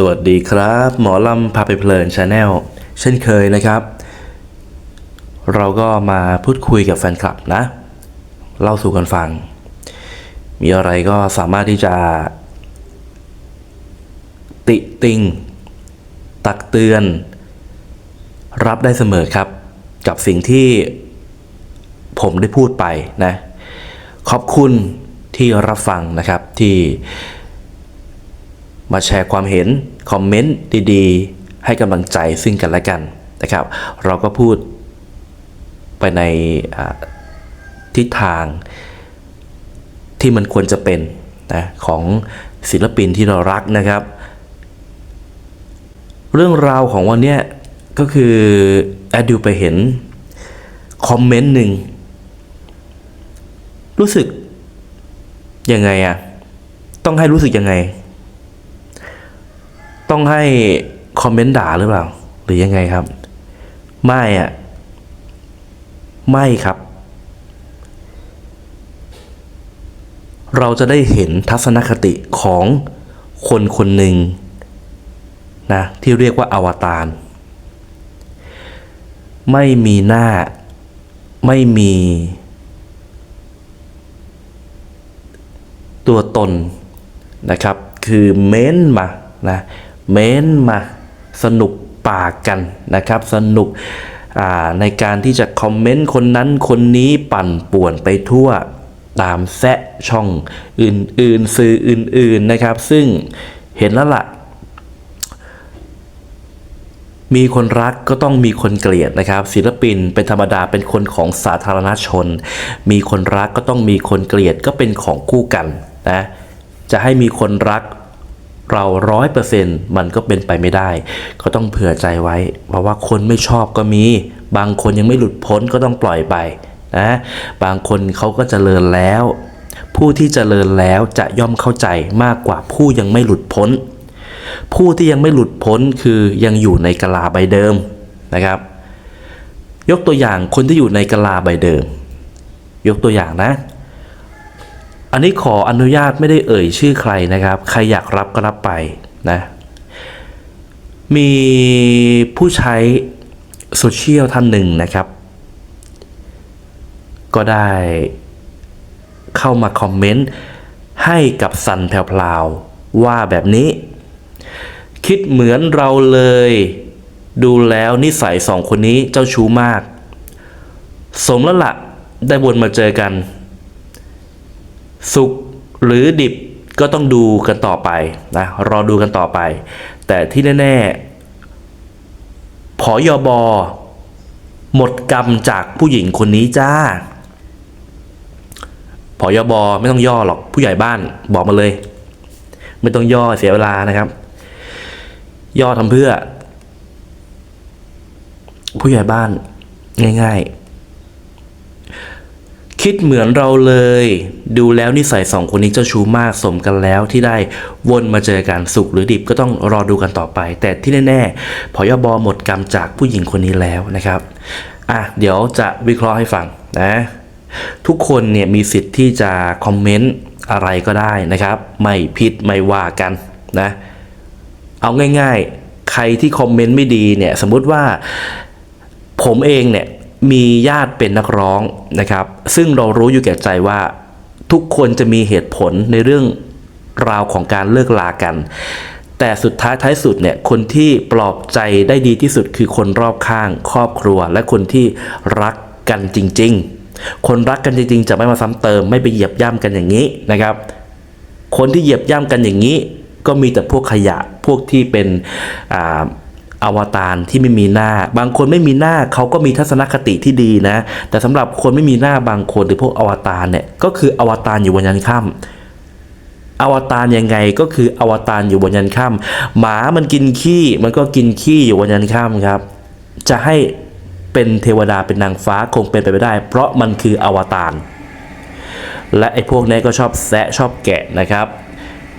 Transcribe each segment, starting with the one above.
สวัสดีครับ หมอลำพาไปเพลินชาแนลเช่นเคยนะครับ เราก็มาพูดคุยกับแฟนคลับนะ เล่าสู่กันฟัง มีอะไรก็สามารถที่จะ ติติง ตักเตือน รับได้เสมอครับ กับสิ่งที่ผมได้พูดไปนะ ขอบคุณที่รับฟังนะครับที่ มาแชร์ความเห็น คอมเมนต์ดีๆ ให้กำลังใจซึ่งกันและกันนะครับ เราก็พูดไปในทิศทางที่มันควรจะเป็นนะของศิลปินที่เรารักนะครับ เรื่องราวของวันนี้ก็คือแอดดิวไปเห็นคอมเมนต์หนึ่งรู้สึกยังไงอะต้องให้รู้สึกยังไง ต้องให้คอมเมนต์ด่าหรือเปล่า หรือยังไงครับ ไม่อะไม่ครับ เราจะได้เห็นทัศนคติของคนคนหนึ่งนะที่เรียกว่าอวตารไม่มีหน้า ไม่มี ตัวตนนะครับ คือเม้นมานะ เม้นมาสนุกปากกันนะครับ สนุกในการที่จะคอมเมนต์คนนั้นคนนี้ปั่นป่วนไปทั่วตามแซะช่องอื่นๆ สื่ออื่นๆนะครับ ซึ่งเห็นแล้วล่ะ มีคนรักก็ต้องมีคนเกลียดนะครับ ศิลปินเป็นธรรมดาเป็นคนของสาธารณชน มีคนรักก็ต้องมีคนเกลียดก็เป็นของคู่กันนะจะให้มีคนรัก เราร้อยเปอร์เซ็นต์มันก็เป็นไปไม่ได้ ก็ต้องเผื่อใจไว้ เพราะว่าคนไม่ชอบก็มี บางคนยังไม่หลุดพ้นก็ต้องปล่อยไปนะบางคนเขาก็เจริญแล้ว ผู้ที่เจริญแล้วจะย่อมเข้าใจมากกว่าผู้ยังไม่หลุดพ้น ผู้ที่ยังไม่หลุดพ้นคือยังอยู่ในกลาใบเดิมนะครับ ยกตัวอย่างคนที่อยู่ในกลาใบเดิม ยกตัวอย่างนะ อันนี้ขออนุญาตไม่ได้เอ่ยชื่อใครนะครับ ใครอยากรับก็รับไปนะ มีผู้ใช้โซเชียลท่านหนึ่งนะครับ ก็ได้เข้ามาคอมเมนต์ให้กับสันแพรวๆว่าแบบนี้ คิดเหมือนเราเลย ดูแล้วนิสัยสองคนนี้เจ้าชู้มาก สมแล้วละ่ะได้วนมาเจอกัน สุกหรือดิบก็ต้องดูกันต่อไปนะรอดูกันต่อไป แต่ที่แน่ๆผอยอบอหมดกรรมจากผู้หญิงคนนี้จ้าผอยอบอไม่ต้องย่อหรอกผู้ใหญ่บ้านบอกมาเลย ไม่ต้องย่อเสียเวลานะครับ ย่อทำเพื่อ ผู้ใหญ่บ้านง่าย ๆ คิดเหมือนเราเลย ดูแล้วนิสัยสองคนนี้เจ้าชู้มากสมกันแล้วที่ได้วนมาเจอกันสุขหรือดิบก็ต้องรอดูกันต่อไป แต่ที่แน่ๆพอยบอหมดกรรมจากผู้หญิงคนนี้แล้วนะครับอะเดี๋ยวจะวิเคราะห์ให้ฟังนะทุกคนเนี่ยมีสิทธิ์ที่จะคอมเมนต์อะไรก็ได้นะครับ ไม่ผิดไม่ว่ากันนะเอาง่ายๆ ใครที่คอมเมนต์ไม่ดีเนี่ยสมมุติว่าผมเองเนี่ย มีญาติเป็นนักร้องนะครับ ซึ่งเรารู้อยู่แก่ใจว่าทุกคนจะมีเหตุผลในเรื่องราวของการเลิกลากัน แต่สุดท้ายท้ายสุดเนี่ยคนที่ปลอบใจได้ดีที่สุดคือคนรอบข้างครอบครัว และคนที่รักกันจริง ๆ คนรักกันจริง ๆ จะไม่มาซ้ำเติม ไม่ไปเหยียบย่ำกันอย่างนี้นะครับ คนที่เหยียบย่ำกันอย่างนี้ ก็มีแต่พวกขยะพวกที่เป็นอ่า อวตารที่ไม่มีหน้า บางคนไม่มีหน้าเขาก็มีทัศนคติที่ดีนะ แต่สำหรับคนไม่มีหน้าบางคนหรือพวกอวตารเนี่ยก็คืออวตารอยู่บนยันค่ำอวตารยังไงก็คืออวตารอยู่บนยันค่ำหมามันกินขี้มันก็กินขี้อยู่บนยันค่ำครับ จะให้เป็นเทวดาเป็นนางฟ้าคงเป็นไปไม่ได้ เพราะมันคืออวตารและไอ้พวกนี้ก็ชอบแซะชอบแกะนะครับ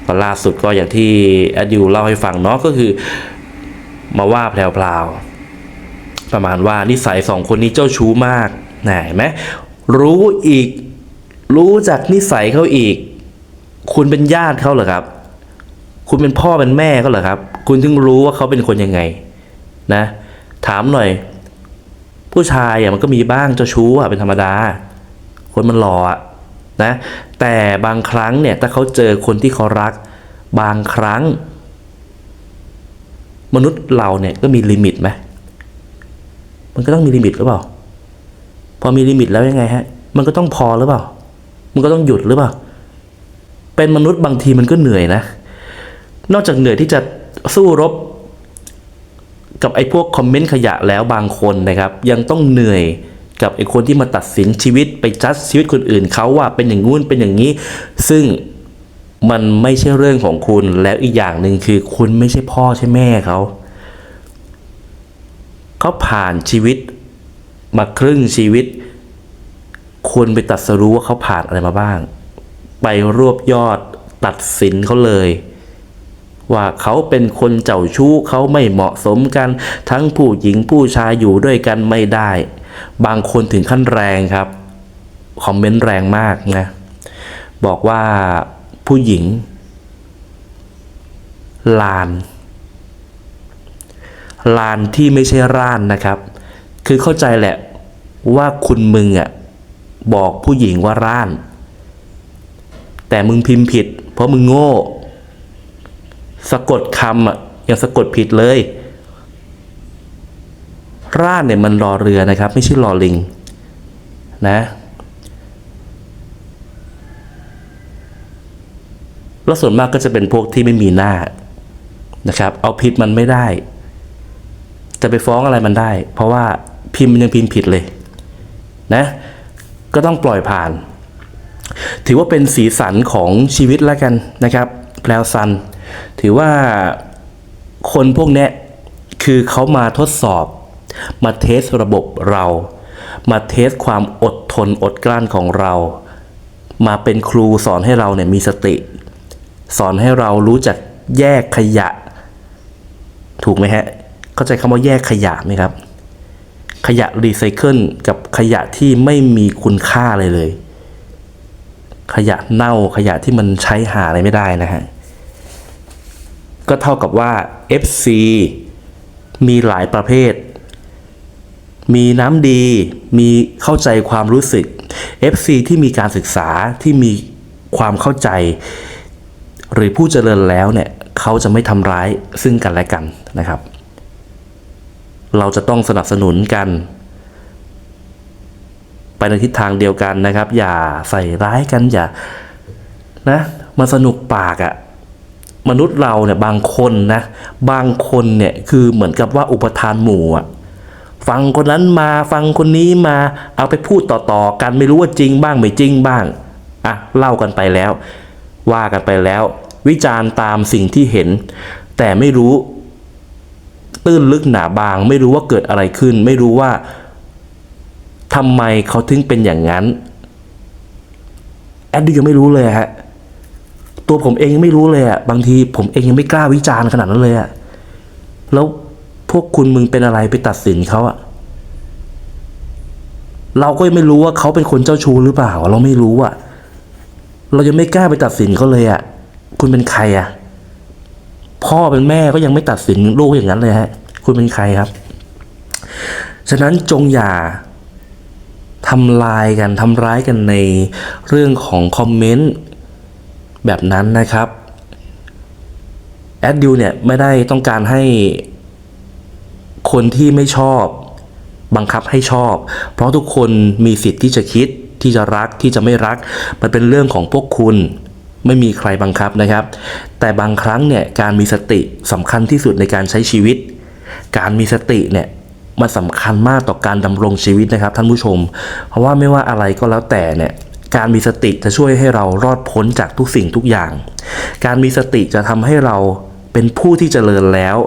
ก็ล่าสุดก็อย่างที่แอดยูเล่าให้ฟังเนาะก็คือ มาว่าแพรวๆประมาณว่านิสัยสองคนนี้เจ้าชู้มากนะเห็นไหมรู้อีก รู้จากนิสัยเขาอีก คุณเป็นญาติเขาเหรอครับ คุณเป็นพ่อเป็นแม่ก็เหรอครับ คุณถึงรู้ว่าเขาเป็นคนยังไง นะ ถามหน่อย ผู้ชายอะมันก็มีบ้างเจ้าชู้อะเป็นธรรมดา คนมันหล่ออะนะ แต่บางครั้งเนี่ยถ้าเขาเจอคนที่เขารัก บางครั้ง มนุษย์เราเนี่ยก็มีลิมิตไหมมันก็ต้องมีลิมิตหรือเปล่า พอมีลิมิตแล้วยังไงฮะ มันก็ต้องพอหรือเปล่า มันก็ต้องหยุดหรือเปล่า เป็นมนุษย์บางทีมันก็เหนื่อยนะ นอกจากเหนื่อยที่จะสู้รบ กับไอ้พวกคอมเมนต์ขยะแล้วบางคนนะครับ ยังต้องเหนื่อยกับไอ้คนที่มาตัดสินชีวิตไปจัดชีวิตคนอื่นเขาว่าเป็นอย่างงู้นเป็นอย่างนี้ ซึ่ง มันไม่ใช่เรื่องของคุณแล้วอีกอย่างหนึ่งคือคุณไม่ใช่พ่อใช่แม่เขาเขาผ่านชีวิตมาครึ่งชีวิตควรไปตัดสรู้ว่าเขาผ่านอะไรมาบ้าง ไปรวบยอดตัดสินเขาเลย ว่าเขาเป็นคนเจ้าชู้เขาไม่เหมาะสมกัน ทั้งผู้หญิงผู้ชายอยู่ด้วยกันไม่ได้ บางคนถึงขั้นแรงครับ คอมเมนต์แรงมากนะ บอกว่า ผู้หญิง ลาน ลานที่ไม่ใช่ร่านนะครับ คือเข้าใจแหละว่าคุณมึงอะ่ะบอกผู้หญิงว่าร่าน แต่มึงพิมพ์ผิด เพราะมึงโง่ สะกดคำอะยังสะกดผิดเลย ร่านเนี่ยมันรอเรือนะครับ ไม่ใช่รอลิง นะ แล้วส่วนมากก็จะเป็นพวกที่ไม่มีหน้านะครับ เอาผิดมันไม่ได้ จะไปฟ้องอะไรมันได้ เพราะว่าพิมพ์มันยังพิมพ์ผิดเลยนะก็ต้องปล่อยผ่าน ถือว่าเป็นสีสันของชีวิตแล้วกันนะครับแพลวซัน ถือว่าคนพวกนี้คือเขามาทดสอบ มาเทสระบบเรา มาเทสความอดทนอดกลั้นของเรา มาเป็นครูสอนให้เราเนี่ยมีสติ สอนให้เรารู้จักแยกขยะ ถูกไหมฮะ เข้าใจคำว่าแยกขยะไหมครับ ขยะรีไซเคิลกับขยะที่ไม่มีคุณค่าเลยเลย ขยะเน่าขยะที่มันใช้หาอะไรไม่ได้นะฮะ ก็เท่ากับว่า FC มีหลายประเภท มีน้ำดี มีเข้าใจความรู้สึก FC ที่มีการศึกษาที่มีความเข้าใจ หรือผู้เจริญแล้วเนี่ยเขาจะไม่ทำร้ายซึ่งกันและกันนะครับ เราจะต้องสนับสนุนกัน ไปในทิศทางเดียวกันนะครับ อย่าใส่ร้ายกันอย่านะมาสนุกปากอะ่ะมนุษย์เราเนี่ยบางคนนะบางคนเนี่ยคือเหมือนกับว่าอุปทานหมู่อะฟังคนนั้นมาฟังคนนี้มาเอาไปพูดต่อๆกันไม่รู้ว่าจริงบ้างไม่จริงบ้างอะเล่ากันไปแล้ว ว่ากันไปแล้ว วิจารณ์ตามสิ่งที่เห็น แต่ไม่รู้ ตื้นลึกหนาบาง ไม่รู้ว่าเกิดอะไรขึ้น ไม่รู้ว่าทำไมเขาถึงเป็นอย่างนั้น แอดดิยังไม่รู้เลยฮะตัวผมเองยังไม่รู้เลยอะบางทีผมเองยังไม่กล้าวิจารณ์ขนาดนั้นเลยอะแล้วพวกคุณมึงเป็นอะไรไปตัดสินเขาอะเราก็ยังไม่รู้ว่าเขาเป็นคนเจ้าชู้หรือเปล่า เราไม่รู้อะ เรายังไม่กล้าไปตัดสินเขาเลยอะคุณเป็นใครอะ พ่อเป็นแม่ก็ยังไม่ตัดสินลูกอย่างนั้นเลยฮะ คุณเป็นใครครับ ฉะนั้นจงอย่าทำลายกันทำร้ายกันในเรื่องของคอมเมนต์แบบนั้นนะครับแอดดิวเนี่ยไม่ได้ต้องการให้คนที่ไม่ชอบ บังคับให้ชอบ เพราะทุกคนมีสิทธิ์ที่จะคิด ที่จะรักที่จะไม่รัก มันเป็นเรื่องของพวกคุณไม่มีใครบังคับนะครับ แต่บางครั้งเนี่ยการมีสติสำคัญที่สุดในการใช้ชีวิต การมีสติเนี่ยมันสำคัญมากต่อการดำรงชีวิตนะครับ ท่านผู้ชม เพราะว่าไม่ว่าอะไรก็แล้วแต่เนี่ยการมีสติจะช่วยให้เรารอดพ้นจากทุกสิ่งทุกอย่าง การมีสติจะทำให้เราเป็นผู้ที่เจริญแล้ว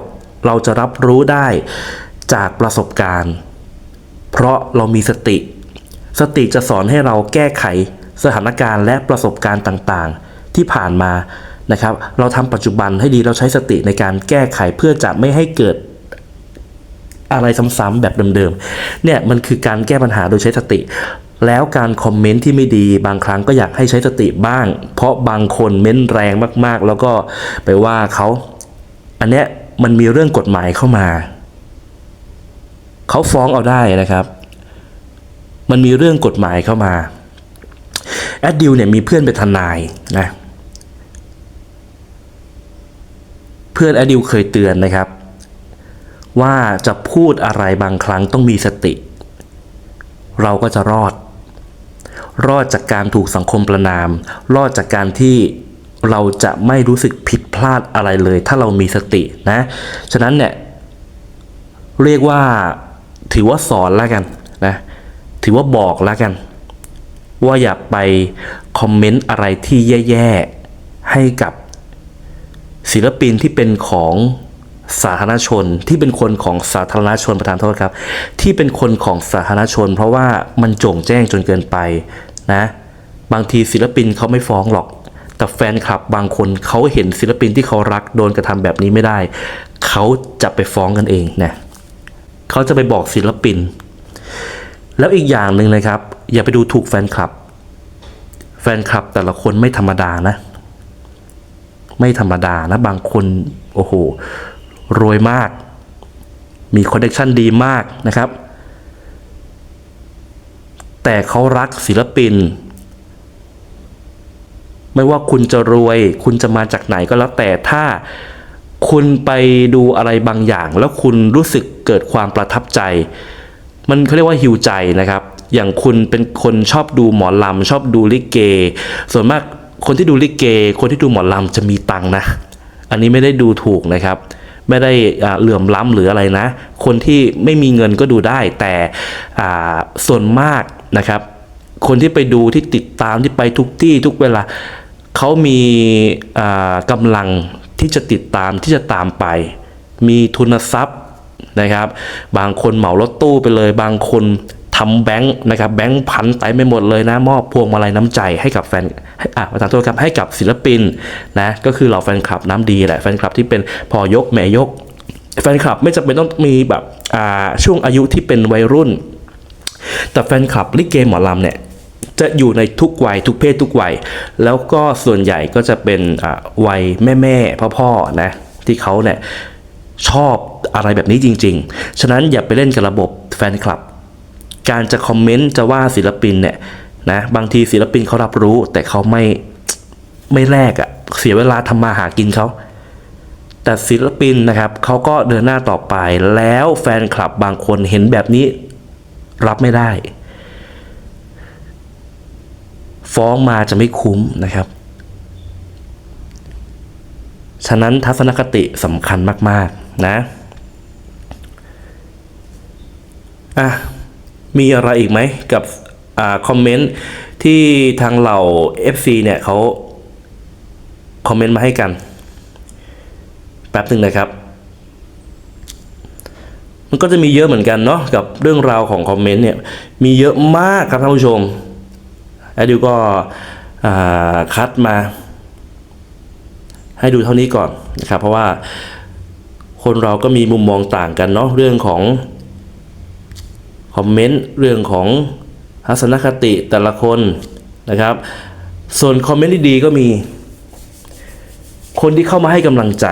เราจะรับรู้ได้จากประสบการณ์ เพราะเรามีสติ สติจะสอนให้เราแก้ไขสถานการณ์และประสบการณ์ต่างๆ ที่ผ่านมานะครับ เราทำปัจจุบันให้ดีเราใช้สติในการแก้ไขเพื่อจะไม่ให้เกิดอะไรซ้ำๆแบบเดิมๆ เนี่ยมันคือการแก้ปัญหาโดยใช้สติ แล้วการคอมเมนต์ที่ไม่ดี บางครั้งก็อยากให้ใช้สติบ้าง เพราะบางคนเม้นแรงมากๆ แล้วก็ไปว่าเขาอันเนี้ยมันมีเรื่องกฎหมายเข้ามา เขาฟ้องเอาได้นะครับ มันมีเรื่องกฎหมายเข้ามา แอดดิวเนี่ยมีเพื่อนเป็นทนายนะ เพื่อนแอดดิวเคยเตือนนะครับ ว่าจะพูดอะไรบางครั้งต้องมีสติ เราก็จะรอด รอดจากการถูกสังคมประนาม รอดจากการที่เราจะไม่รู้สึกผิดพลาดอะไรเลย ถ้าเรามีสตินะ ฉะนั้นเนี่ยเรียกว่าถือว่าสอนแล้วกันนะ ถือว่าบอกแล้วกัน ว่าอย่าไปคอมเมนต์อะไรที่แย่ๆ ให้กับศิลปินที่เป็นของสาธารณชนที่เป็นคนของสาธารณชนประธานโทษครับ ที่เป็นคนของสาธารณชน เพราะว่ามันโจ่งแจ้งจนเกินไปนะบางทีศิลปินเขาไม่ฟ้องหรอก แต่แฟนคลับบางคนเขาเห็นศิลปินที่เขารักโดนกระทำแบบนี้ไม่ได้ เขาจะไปฟ้องกันเองนะเขาจะไปบอกศิลปิน แล้วอีกอย่างหนึ่งนะครับ อย่าไปดูถูกแฟนคลับ แฟนคลับแต่ละคนไม่ธรรมดานะ ไม่ธรรมดานะ บางคนโอ้โหรวยมาก มีคอนเนคชั่นดีมากนะครับ แต่เขารักศิลปิน ไม่ว่าคุณจะรวย คุณจะมาจากไหนก็แล้วแต่ถ้าคุณไปดูอะไรบางอย่าง แล้วคุณรู้สึกเกิดความประทับใจ มันเขาเรียกว่าหิวใจนะครับ อย่างคุณเป็นคนชอบดูหมอลำชอบดูลิเก ส่วนมากคนที่ดูลิเก คนที่ดูหมอลำจะมีตังค์นะ อันนี้ไม่ได้ดูถูกนะครับ ไม่ได้เหลื่อมล้ำหรืออะไรนะ คนที่ไม่มีเงินก็ดูได้ แต่ส่วนมากนะครับ คนที่ไปดูที่ติดตามที่ไปทุกที่ทุกเวลาเขามีกำลังที่จะติดตามที่จะตามไป มีทุนทรัพย์ นะครับ บางคนเหมารถตู้ไปเลย บางคนทำแบงค์นะครับแบงค์พันไปไม่หมดเลยนะ มอบพวงมาลัยน้ำใจให้กับแฟนให้อะประธานโทษครับให้กับศิลปินนะก็คือเหล่าแฟนคลับน้ำดีแหละแฟนคลับที่เป็นพอยกแม่ยก แฟนคลับไม่จำเป็นต้องมีแบบอ่าช่วงอายุที่เป็นวัยรุ่น แต่แฟนคลับลิเกหมอลำเนี่ยจะอยู่ในทุกวัยทุกเพศทุกวัย แล้วก็ส่วนใหญ่ก็จะเป็นอ่าวัยแม่แม่พ่อพ่อๆนะที่เขาเนี่ย ชอบอะไรแบบนี้จริง ๆ ฉะนั้นอย่าไปเล่นกับระบบแฟนคลับ การจะคอมเมนต์จะว่าศิลปินเนี่ยนะบางทีศิลปินเขารับรู้ แต่เขาไม่ไม่แลกอะเสียเวลาทำมาหากินเขาแต่ศิลปินนะครับเขาก็เดินหน้าต่อไปแล้วแฟนคลับบางคนเห็นแบบนี้รับไม่ได้ ฟ้องมาจะไม่คุ้มนะครับ ฉะนั้นทัศนคติสำคัญมาก ๆ นะอะมีอะไรอีกไหมกับอ่าคอมเมนต์ที่ทางเหล่า FC เนี่ยเขาคอมเมนต์มาให้กัน แป๊บหนึ่งนะครับ มันก็จะมีเยอะเหมือนกันเนาะกับเรื่องราวของคอมเมนต์เนี่ยมีเยอะมากครับท่านผู้ชมแอดดิวก็คัดมา ให้ดูเท่านี้ก่อนนะครับเพราะว่า คนเราก็มีมุมมองต่างกันเนาะเรื่องของคอมเมนต์เรื่องของทัศนคติแต่ละคนนะครับ ส่วนคอมเมนต์ที่ดีก็มี คนที่เข้ามาให้กำลังใจ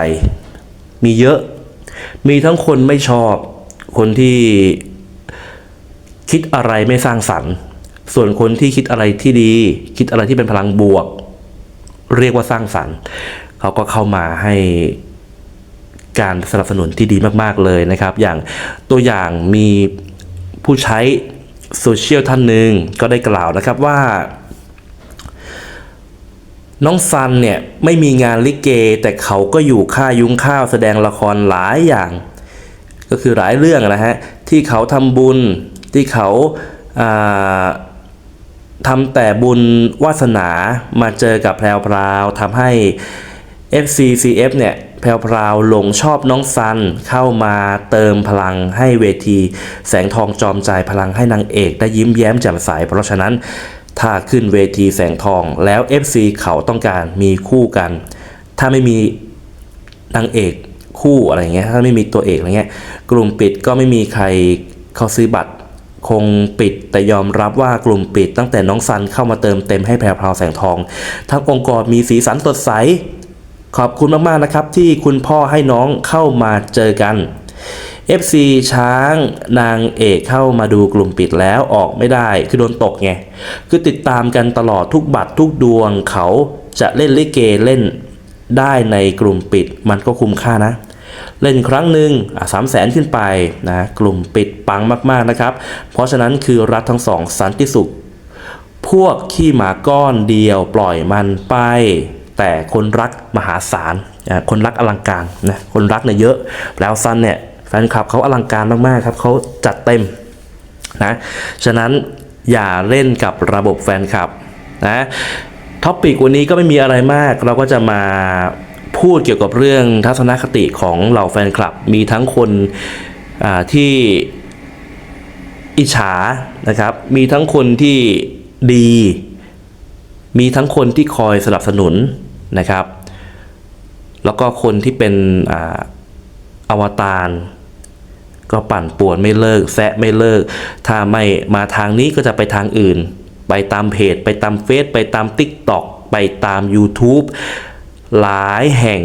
มีเยอะ มีทั้งคนไม่ชอบ คนที่คิดอะไรไม่สร้างสรรค์ ส่วนคนที่คิดอะไรที่ดี คิดอะไรที่เป็นพลังบวก เรียกว่าสร้างสรรค์ เขาก็เข้ามาให้ การสนับสนุนที่ดีมากๆเลยนะครับ อย่างตัวอย่างมีผู้ใช้โซเชียลท่านหนึ่งก็ได้กล่าวนะครับว่า น้องซันเนี่ยไม่มีงานลิเก แต่เขาก็อยู่ค่ายุ้งข้าวแสดงละครหลายอย่าง ก็คือหลายเรื่องนะฮะที่เขาทำบุญที่เขาาทำแต่บุญวาสนามาเจอกับแพรวพราวทำให้ FCCF เนี่ย แพรวพราวหลงชอบน้องซันเข้ามาเติมพลังให้เวที แสงทองจอมใจพลังให้นางเอกได้ยิ้มแย้มแจ่มใสเพราะฉะนั้น ถ้าขึ้นเวทีแสงทองแล้ว FC เขาต้องการมีคู่กัน ถ้าไม่มีนางเอกคู่อะไรเงี้ยถ้าไม่มีตัวเอกอะไรเงี้ยกลุ่มปิดก็ไม่มีใครเขาซื้อบัตรคงปิดแต่ยอมรับว่ากลุ่มปิดตั้งแต่น้องซันเข้ามาเติมเต็มให้แพรพราวแสงทอง ทั้งองค์กรมีสีสันสดใส ขอบคุณมากๆนะครับที่คุณพ่อให้น้องเข้ามาเจอกัน FC ช้างนางเอกเข้ามาดูกลุ่มปิดแล้วออกไม่ได้คือโดนตกไง คือติดตามกันตลอดทุกบัตรทุกดวงเขาจะเล่นลิเกเล่นได้ในกลุ่มปิดมันก็คุ้มค่านะ เล่นครั้งหนึ่งสามแสนขึ้นไปนะกลุ่มปิดปังมากๆนะครับ เพราะฉะนั้นคือรัฐทั้งสองสันติสุข พวกขี้หมาก้อนเดียวปล่อยมันไป แต่คนรักมหาศาลอะคนรักอลังการนะคนรักเนี่ยเยอะ แล้วซันเนี่ยแฟนคลับเขาอลังการมากๆครับเขาจัดเต็มนะฉะนั้นอย่าเล่นกับระบบแฟนคลับนะท็อปปิกวันนี้ก็ไม่มีอะไรมาก เราก็จะมาพูดเกี่ยวกับเรื่องทัศนคติของเหล่าแฟนคลับ มีทั้งคนอ่าที่อิจฉานะครับ มีทั้งคนที่ดี มีทั้งคนที่คอยสนับสนุน นะครับ แล้วก็คนที่เป็นออวตารก็ปั่นป่วนไม่เลิกแซะไม่เลิก ถ้าไม่มาทางนี้ก็จะไปทางอื่น ไปตามเพจ ไปตามเฟซไปตาม t ิ k t o k ไปตาม YouTube หลายแห่ง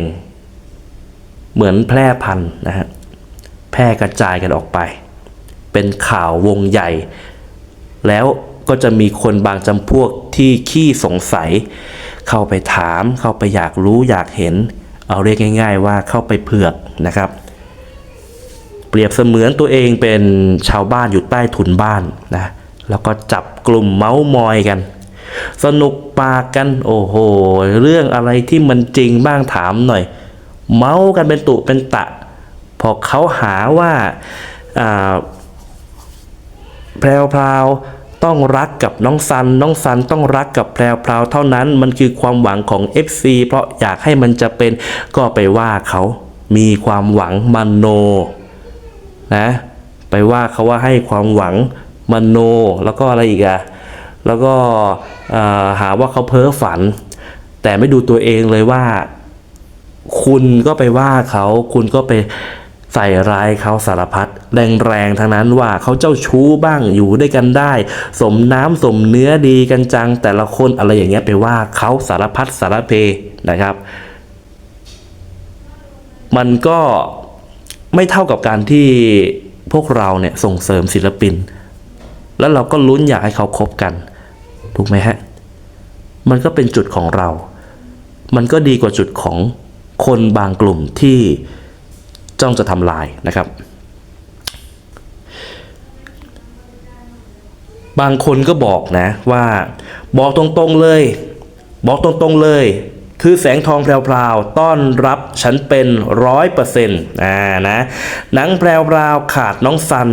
เหมือนแพร่พันธุ์นะฮะแพร่กระจายกันออกไป เป็นข่าววงใหญ่ แล้วก็จะมีคนบางจำพวกที่ขี้สงสัย เข้าไปถาม เข้าไปอยากรู้อยากเห็น เอาเรียกง่าย ๆ ว่าเข้าไปเผือกนะครับ เปรียบเสมือนตัวเองเป็นชาวบ้านอยู่ใต้ถุนบ้านนะแล้วก็จับกลุ่มเมาส์มอยกัน สนุกปากกันโอ้โห เรื่องอะไรที่มันจริงบ้างถามหน่อย เมาส์กันเป็นตุเป็นตะ พอเขาหาว่าอ่าแพรวพราว ต้องรักกับน้องซัน น้องซันต้องรักกับแพรวพราวเท่านั้น มันคือความหวังของ FC เพราะอยากให้มันจะเป็นก็ไปว่าเขามีความหวังมโนนะไปว่าเขาว่าให้ความหวังมโน แล้วก็อะไรอีกอะแล้วก็หาว่าเขาเพ้อฝัน แต่ไม่ดูตัวเองเลยว่า คุณก็ไปว่าเขา คุณก็ไปใส่ร้ายเขาสารพัด แรงๆทั้งนั้นว่าเขาเจ้าชู้บ้างอยู่ด้วยกันได้ สมน้ำสมเนื้อดีกันจังแต่ละคนอะไรอย่างเงี้ยไปว่าเขาสารพัดสารเพนะครับ มันก็ไม่เท่ากับการที่พวกเราเนี่ยส่งเสริมศิลปิน แล้วเราก็ลุ้นอยากให้เขาคบกัน ถูกไหมฮะ มันก็เป็นจุดของเรา มันก็ดีกว่าจุดของคนบางกลุ่มที่จ้องจะทำลายนะครับ บางคนก็บอกนะว่าบอกตรงๆเลย บอกตรงๆเลย คือแสงทองแพรวๆต้อนรับฉันเป็นร้อยเปอร์เซ็นต์อ่านะหนังแพรวๆขาดน้องซัน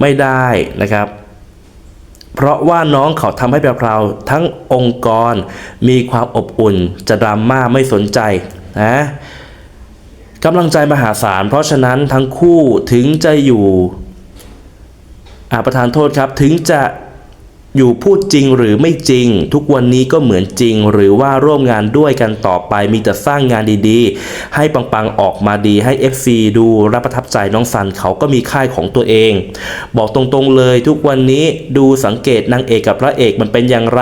ไม่ได้นะครับ เพราะว่าน้องเขาทำให้แพรวๆทั้งองค์กรมีความอบอุ่นจะดราม่าไม่สนใจนะกำลังใจมหาศาลเพราะฉะนั้นทั้งคู่ถึงจะอยู่ ประธานโทษครับถึงจะอยู่พูดจริงหรือไม่จริง ทุกวันนี้ก็เหมือนจริง หรือว่าร่วมงานด้วยกันต่อไปมีแต่สร้างงานดีๆ ให้ปังๆออกมาดีให้ FC ดูรับประทับใจน้องซันเขาก็มีค่ายของตัวเอง บอกตรงๆเลยทุกวันนี้ดูสังเกตนางเอกกับพระเอกมันเป็นอย่างไร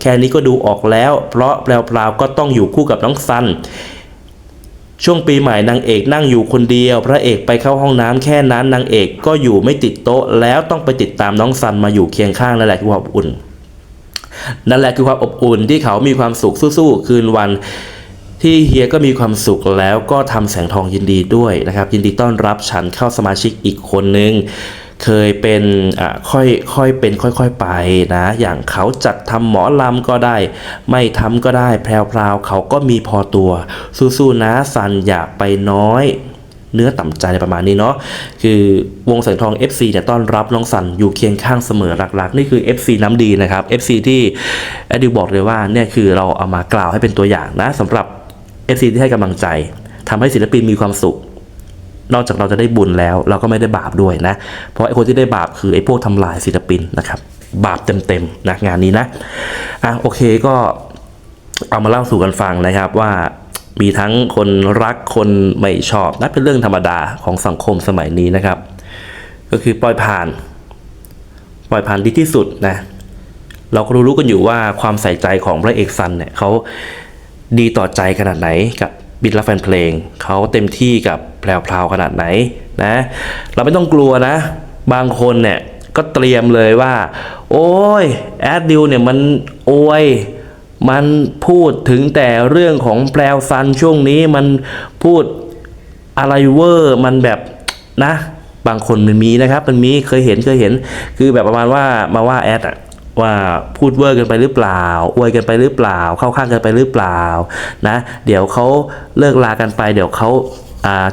แค่นี้ก็ดูออกแล้ว เพราะแปลวๆก็ต้องอยู่คู่กับน้องซัน ช่วงปีใหม่นางเอกนั่งอยู่คนเดียว พระเอกไปเข้าห้องน้ำแค่นั้นนางเอกก็อยู่ไม่ติดโต๊ะ แล้วต้องไปติดตามน้องซันมาอยู่เคียงข้างนั่นแหละคือความอบอุ่น นั่นแหละคือความอบอุ่นที่เขามีความสุขสู้ๆคืนวันที่เฮียก็มีความสุขแล้วก็ทำแสงทองยินดีด้วยนะครับ ยินดีต้อนรับฉันเข้าสมาชิกอีกคนนึง เคยเป็นอะค่อยค่อยเป็นค่อยๆไปนะ อย่างเขาจัดทำหมอลำก็ได้ ไม่ทำก็ได้แพรวๆเขาก็มีพอตัว สู้ๆนะซันอย่าไปน้อยเนื้อต่ำใจประมาณนี้เนาะคือวงแสงทอง FC เนี่ยต้อนรับน้องสันอยู่เคียงข้างเสมอรักๆ นี่คือ FC น้ำดีนะครับ FC ที่แอดดิวบอกเลยว่าเนี่ยคือเราเอามากล่าวให้เป็นตัวอย่างนะสำหรับ FC ที่ให้กำลังใจทำให้ศิลปินมีความสุข นอกจากเราจะได้บุญแล้ว เราก็ไม่ได้บาปด้วยนะ เพราะไอ้คนที่ได้บาปคือไอ้พวกทำลายศิลปินนะครับ บาปเต็มๆนะงานนี้นะอะโอเคก็เอามาเล่าสู่กันฟังนะครับว่ามีทั้งคนรักคนไม่ชอบนะเป็นเรื่องธรรมดาของสังคมสมัยนี้นะครับ ก็คือปล่อยผ่าน ปล่อยผ่านดีที่สุดนะเราก็รู้ๆกันอยู่ว่าความใส่ใจของพระเอกซันเนี่ยเขาดีต่อใจขนาดไหนกับบิดและแฟนเพลง เขาเต็มที่กับ แพรวพราวขนาดไหนนะ เราไม่ต้องกลัวนะ บางคนเนี่ยก็เตรียมเลยว่า โอ้ยแอดดิวเนี่ยมันโอยมันพูดถึงแต่เรื่องของแปลวซันช่วงนี้มันพูดอะไรเวอร์มันแบบนะ บางคนมันมีนะครับมันมีเคยเห็นเคยเห็น คือแบบประมาณว่ามาว่าแอดอะว่าพูดเวอร์กันไปหรือเปล่า อวยกันไปหรือเปล่า เข้าข้างกันไปหรือเปล่านะ เดี๋ยวเขาเลิกลากันไป เดี๋ยวเขา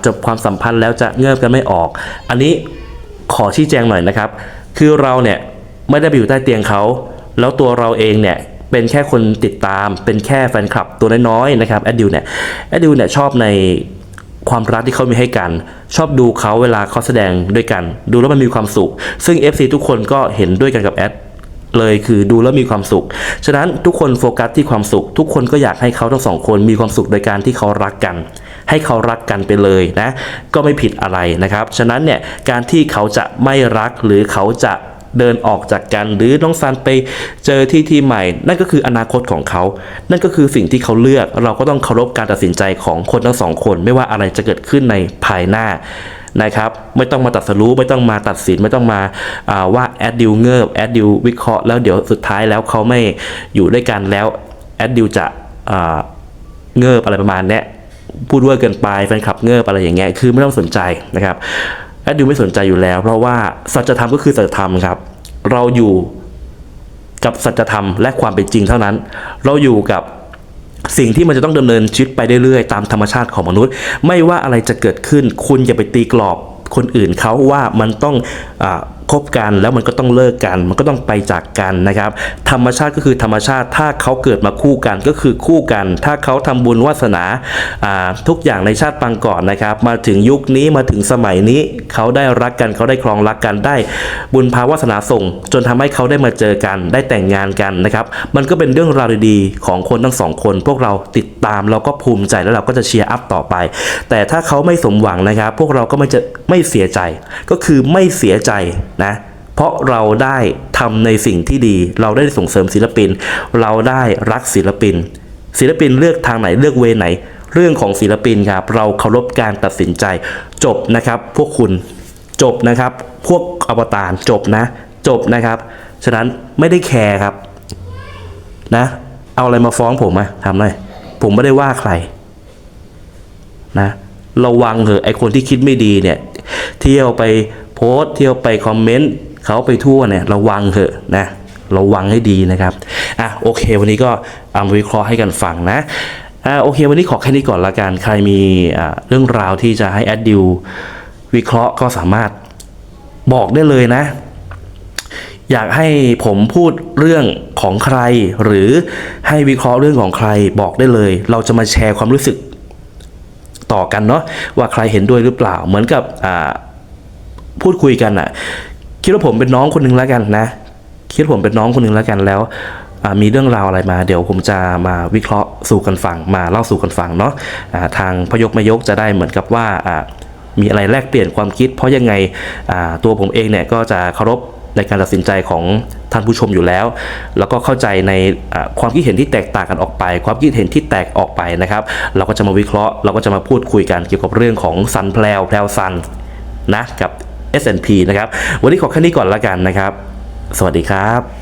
จบความสัมพันธ์แล้วจะเงิบกันไม่ออก อันนี้ขอชี้แจงหน่อยนะครับ คือเราเนี่ยไม่ได้ไปอยู่ใต้เตียงเขา แล้วตัวเราเองเนี่ยเป็นแค่คนติดตาม เป็นแค่แฟนคลับตัวน้อยๆนะครับแอดดิวเนี่ยแอดดิวเนี่ยชอบในความรักที่เขามีให้กัน ชอบดูเขาเวลาเขาแสดงด้วยกัน ดูแล้วมันมีความสุข ซึ่ง FC ทุกคนก็เห็นด้วยกันกับแอดเลยคือดูแล้วมีความสุข ฉะนั้นทุกคนโฟกัสที่ความสุข ทุกคนก็อยากให้เขาทั้งสองคนมีความสุขโดยการที่เขารักกัน ให้เขารักกันไปเลยนะก็ไม่ผิดอะไรนะครับ ฉะนั้นเนี่ยการที่เขาจะไม่รักหรือเขาจะเดินออกจากกันหรือน้องซันไปเจอที่ที่ใหม่ นั่นก็คืออนาคตของเขา นั่นก็คือสิ่งที่เขาเลือก เราก็ต้องเคารพการตัดสินใจของคนทั้งสองคน ไม่ว่าอะไรจะเกิดขึ้นในภายหน้านะครับไม่ต้องมาตัดสรู้ไม่ต้องมาตัดสินไม่ต้องมาว่าแอดดิวเงิบแอดดิววิเคราะห์แล้วเดี๋ยวสุดท้ายแล้วเขาไม่อยู่ด้วยกันแล้วแอดดิวจะเงิบอะไรประมาณเนี้ย พูดเวอร์เกินไปแฟนคลับเงิบอะไรอย่างเงี้ยคือไม่ต้องสนใจนะครับแอดดิวไม่สนใจอยู่แล้ว เพราะว่าสัจธรรมก็คือสัจธรรมครับ เราอยู่กับสัจธรรมและความเป็นจริงเท่านั้น เราอยู่กับสิ่งที่มันจะต้องดำเนินชีวิตไปเรื่อยๆ ตามธรรมชาติของมนุษย์ ไม่ว่าอะไรจะเกิดขึ้น คุณอย่าไปตีกรอบคนอื่นเขาว่ามันต้องอา คบกันแล้วมันก็ต้องเลิกกัน มันก็ต้องไปจากกันนะครับ ธรรมชาติก็คือธรรมชาติถ้าเขาเกิดมาคู่กันก็คือคู่กัน ถ้าเขาทำบุญวาสนาทุกอย่างในชาติปางก่อนนะครับ มาถึงยุคนี้มาถึงสมัยนี้เขาได้รักกันเขาได้ครองรักกันได้ บุญภาวาสนาส่ง จนทำให้เขาได้มาเจอกัน ได้แต่งงานกันนะครับ มันก็เป็นเรื่องราวดีๆของคนทั้งสองคน พวกเราติดตามเราก็ภูมิใจแล้วเราก็จะเชียร์อัพต่อไป แต่ถ้าเขาไม่สมหวังนะครับ พวกเราก็ไม่จะไม่เสียใจก็คือไม่เสียใจนะเพราะเราได้ทำในสิ่งที่ดี เราได้ส่งเสริมศิลปิน เราได้รักศิลปิน ศิลปินเลือกทางไหนเลือกเวไหน เรื่องของศิลปินครับเราเคารพการตัดสินใจ จบนะครับพวกคุณจบนะครับ พวกอวตารจบนะ จบนะครับ ฉะนั้นไม่ได้แคร์ครับนะเอาอะไรมาฟ้องผมอะทำหน่อยผมไม่ได้ว่าใครนะระวังเถอะไอคนที่คิดไม่ดีเนี่ย เที่ยวไป โพสต์เที่ยวไปคอมเมนต์เขาไปทั่วเนี่ยระวังเถอะนะระวังให้ดีนะครับอะโอเค วันนี้ก็เอามาวิเคราะห์ให้กันฟังนะอ่าโอเค วันนี้ขอแค่นี้ก่อนละกันใครมีเรื่องราวที่จะให้แอดดิววิเคราะห์ก็สามารถบอกได้เลยนะ อยากให้ผมพูดเรื่องของใคร หรือให้วิเคราะห์เรื่องของใครบอกได้เลย เราจะมาแชร์ความรู้สึกต่อกันเนาะว่าใครเห็นด้วยหรือเปล่าเหมือนกับอ่า พูดคุยกันอะคิดว่าผมเป็นน้องคนหนึ่งแล้วกันนะ คิดว่าผมเป็นน้องคนหนึ่งแล้วกันแล้วมีเรื่องราวอะไรมา เดี๋ยวผมจะมาวิเคราะห์สู่กันฟังมาเล่าสู่กันฟังเนาะอ่าทางพยกมายกจะได้เหมือนกับว่ามีอะไรแลกเปลี่ยนความคิด เพราะยังไงตัวผมเองเนี่ยก็จะเคารพในการตัดสินใจของท่านผู้ชมอยู่แล้ว แล้วก็เข้าใจในความคิดเห็นที่แตกต่างกันออกไป ความคิดเห็นที่แตกออกไปนะครับ เราก็จะมาวิเคราะห์ เราก็จะมาพูดคุยกันเกี่ยวกับเรื่องของซันแพลวแพลวซันนะกับ S&P นะครับ วันนี้ขอแค่นี้ก่อนละกันนะครับ สวัสดีครับ